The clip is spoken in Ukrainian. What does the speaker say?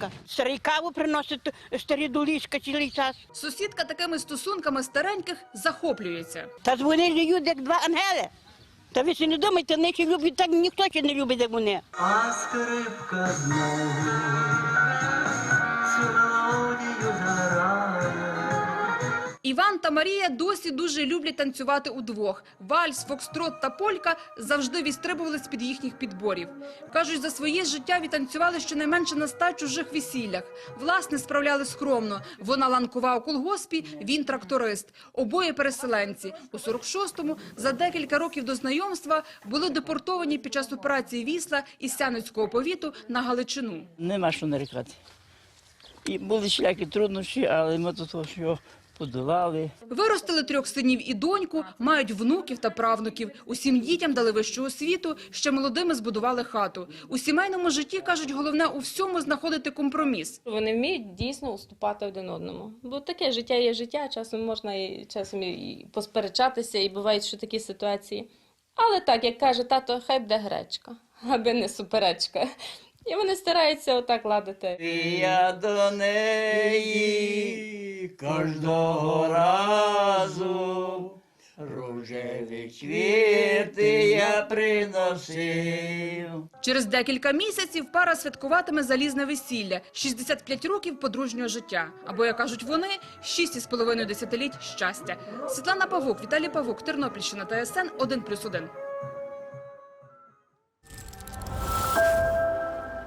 ліжка. Старий каву приносить старі до ліжка цілий час. Сусідка такими стосунками стареньких захоплюється. Та ж вони живуть як два ангели. Та ви ще не думайте, вони ще люблять так ніхто ще не любить, як вони. А скрипка знову Іван та Марія досі дуже люблять танцювати удвох. Вальс, фокстрот та полька завжди відстрибували з-під їхніх підборів. Кажуть, за своє життя відтанцювали щонайменше на ста чужих весіллях. Власне, справляли скромно. Вона ланкова у колгоспі, він тракторист. Обоє переселенці. У 46-му, за декілька років до знайомства, були депортовані під час операції Вісла із Сяницького повіту на Галичину. Нема що нарікати. І були всілякі труднощі, але ми що подолали. Виростили трьох синів і доньку, мають внуків та правнуків. Усім дітям дали вищу освіту, ще молодими збудували хату. У сімейному житті, кажуть, головне у всьому знаходити компроміс. Вони вміють дійсно уступати один одному. Бо таке життя є життя, часом можна і часом і посперечатися, і бувають що такі ситуації. Але так, як каже тато, хай буде гречка, аби не суперечка. І вони стараються отак ладити. Я до неї кожного разу рожеві квіти я приносив. Через декілька місяців пара святкуватиме залізне весілля – 65 років подружнього життя. Або, як кажуть вони, 6,5 десятиліть щастя. Світлана Павук, Віталій Павук, Тернопільщина, ТСН 1+,1.